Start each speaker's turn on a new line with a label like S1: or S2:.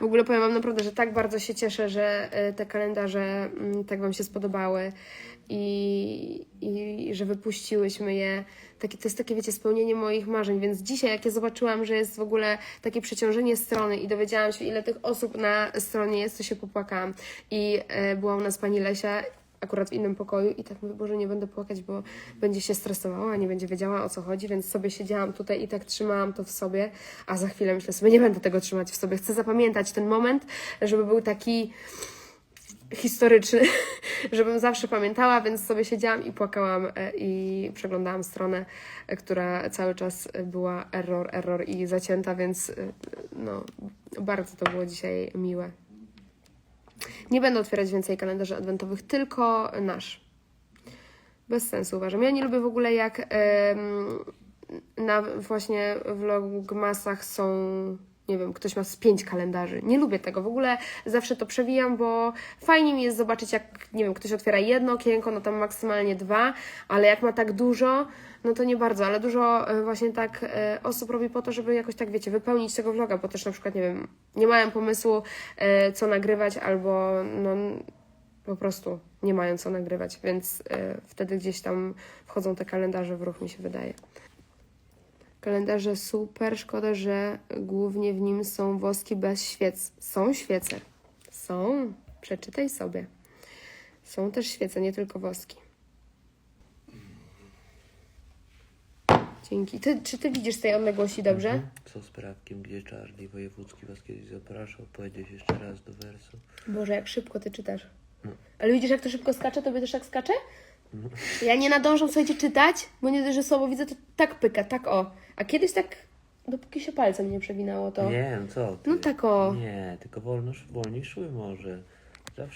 S1: W ogóle powiem Wam naprawdę, że tak bardzo się cieszę, że e, te kalendarze mm, tak Wam się spodobały i, i że wypuściłyśmy je. Takie, to jest takie, wiecie, spełnienie moich marzeń, więc dzisiaj, jak ja zobaczyłam, że jest w ogóle takie przeciążenie strony i dowiedziałam się, ile tych osób na stronie jest, to się popłakałam. I e, była u nas pani Lesia akurat w innym pokoju i tak mówię, Boże, nie będę płakać, bo będzie się stresowała, nie będzie wiedziała o co chodzi, więc sobie siedziałam tutaj i tak trzymałam to w sobie, a za chwilę myślę sobie, nie będę tego trzymać w sobie, chcę zapamiętać ten moment, żeby był taki historyczny, żebym zawsze pamiętała, więc sobie siedziałam i płakałam e, i przeglądałam stronę, e, która cały czas e, była error, error i zacięta, więc no, bardzo to było dzisiaj miłe. Nie będę otwierać więcej kalendarzy adwentowych, tylko nasz. Bez sensu uważam. Ja nie lubię w ogóle jak na właśnie vlogmasach są, nie wiem, ktoś ma z pięć kalendarzy. Nie lubię tego. W ogóle zawsze to przewijam, bo fajnie mi jest zobaczyć, jak, nie wiem, ktoś otwiera jedno okienko, no tam maksymalnie dwa, ale jak ma tak dużo, no to nie bardzo, ale dużo e, właśnie tak e, osób robi po to, żeby jakoś tak, wiecie, wypełnić tego vloga, bo też na przykład, nie wiem, nie mają pomysłu, e, co nagrywać, albo no po prostu nie mają co nagrywać, więc wtedy gdzieś tam wchodzą te kalendarze w ruch, mi się wydaje. Kalendarze super, szkoda, że głównie w nim są woski bez świec. Są świece. Są. Przeczytaj sobie. Są też świece, nie tylko woski. Dzięki. Ty, czy ty widzisz tej odległości dobrze?
S2: Mhm. Co z prawkiem, gdzie Charlie Wojewódzki was kiedyś zapraszał? Powiedzieć jeszcze raz do wersu.
S1: Boże, jak szybko ty czytasz.
S2: No.
S1: Ale widzisz, jak to szybko skacze, to też tak skacze? Ja nie nadążam, słuchajcie, czytać, bo nie dość, że słowo widzę, to tak pyka, tak o. A kiedyś tak, dopóki się palcem nie przewinało, to...
S2: Nie wiem, co ty?
S1: No tak o.
S2: Nie, tylko wolno, wolniej szły może. Zawsze